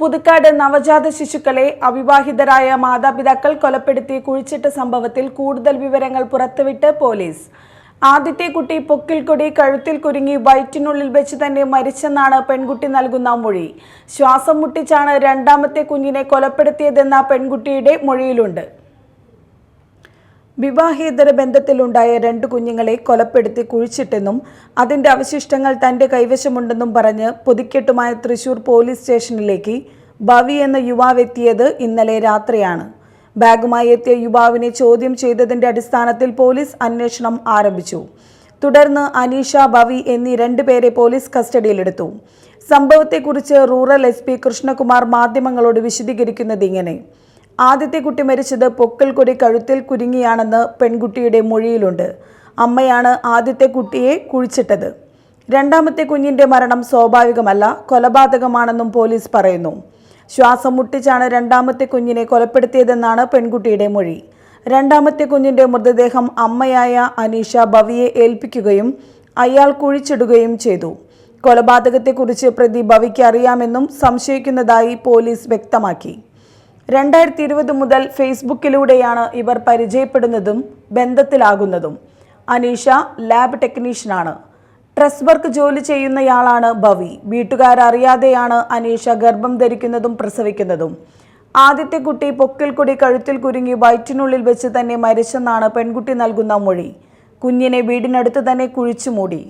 പുതുക്കാട് നവജാത ശിശുക്കളെ അവിവാഹിതരായ മാതാപിതാക്കൾ കൊലപ്പെടുത്തി കുഴിച്ചിട്ട സംഭവത്തിൽ കൂടുതൽ വിവരങ്ങൾ പുറത്തുവിട്ട് പോലീസ്. ആദ്യത്തെ കുട്ടി പൊക്കിൽ കൊടി കഴുത്തിൽ കുരുങ്ങി വയറ്റിനുള്ളിൽ വെച്ച് തന്നെ മരിച്ചെന്നാണ് പെൺകുട്ടി നൽകുന്ന മൊഴി. ശ്വാസം മുട്ടിച്ചാണ് രണ്ടാമത്തെ കുഞ്ഞിനെ കൊലപ്പെടുത്തിയതെന്ന പെൺകുട്ടിയുടെ മൊഴിയിലുണ്ട്. വിവാഹേതര ബന്ധത്തിലുണ്ടായ രണ്ട് കുഞ്ഞുങ്ങളെ കൊലപ്പെടുത്തി കുഴിച്ചിട്ടെന്നും അതിന്റെ അവശിഷ്ടങ്ങൾ തന്റെ കൈവശമുണ്ടെന്നും പറഞ്ഞ് പുതുക്കെട്ടുമായ തൃശൂർ പോലീസ് സ്റ്റേഷനിലേക്ക് ഭവി എന്ന യുവാവ് എത്തിയത് ഇന്നലെ രാത്രിയാണ്. ബാഗുമായി എത്തിയ യുവാവിനെ ചോദ്യം ചെയ്തതിന്റെ അടിസ്ഥാനത്തിൽ പോലീസ് അന്വേഷണം ആരംഭിച്ചു. തുടർന്ന് അനീഷ ഭവി എന്നീ രണ്ടുപേരെ പോലീസ് കസ്റ്റഡിയിലെടുത്തു. സംഭവത്തെക്കുറിച്ച് റൂറൽ എസ് പി കൃഷ്ണകുമാർ മാധ്യമങ്ങളോട് വിശദീകരിക്കുന്നത് ഇങ്ങനെ. ആദ്യത്തെ കുട്ടി മരിച്ചത് പൊക്കൽ കൊടി കഴുത്തിൽ കുരുങ്ങിയാണെന്ന് പെൺകുട്ടിയുടെ മൊഴിയിലുണ്ട്. അമ്മയാണ് ആദ്യത്തെ കുട്ടിയെ കുഴിച്ചിട്ടത്. രണ്ടാമത്തെ കുഞ്ഞിന്റെ മരണം സ്വാഭാവികമല്ല കൊലപാതകമാണെന്നും പോലീസ് പറയുന്നു. ശ്വാസം മുട്ടിച്ചാണ് രണ്ടാമത്തെ കുഞ്ഞിനെ കൊലപ്പെടുത്തിയതെന്നാണ് പെൺകുട്ടിയുടെ മൊഴി. രണ്ടാമത്തെ കുഞ്ഞിന്റെ മൃതദേഹം അമ്മയായ അനീഷ ഭവിയെ ഏൽപ്പിക്കുകയും അയാൾ കുഴിച്ചിടുകയും ചെയ്തു. കൊലപാതകത്തെക്കുറിച്ച് പ്രതി ഭവിക്ക് അറിയാമെന്നും സംശയിക്കുന്നതായി പോലീസ് വ്യക്തമാക്കി. രണ്ടായിരത്തി ഇരുപത് മുതൽ ഫേസ്ബുക്കിലൂടെയാണ് ഇവർ പരിചയപ്പെടുന്നതും ബന്ധത്തിലാകുന്നതും. അനീഷ ലാബ് ടെക്നീഷ്യനാണ്. ട്രസ് വർക്ക് ജോലി ചെയ്യുന്നയാളാണ് ഭവി. വീട്ടുകാരറിയാതെയാണ് അനീഷ ഗർഭം ധരിക്കുന്നതും പ്രസവിക്കുന്നതും. ആദ്യത്തെ കുട്ടി പൊക്കിൽ കൊടി കഴുത്തിൽ കുരുങ്ങി വയറ്റിനുള്ളിൽ വെച്ച് തന്നെ മരിച്ചെന്നാണ് പെൺകുട്ടി നൽകുന്ന മൊഴി. കുഞ്ഞിനെ വീടിനടുത്ത് തന്നെ കുഴിച്ചു മൂടി.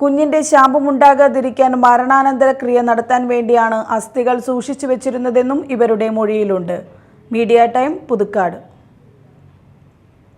കുഞ്ഞിന്റെ ശാപമുണ്ടാകാതിരിക്കാൻ മരണാനന്തര ക്രിയ നടത്താൻ വേണ്ടിയാണ് അസ്ഥികൾ സൂക്ഷിച്ചു വെച്ചിരുന്നതെന്നും ഇവരുടെ മൊഴിയിലുണ്ട്. Media time Puthukkad.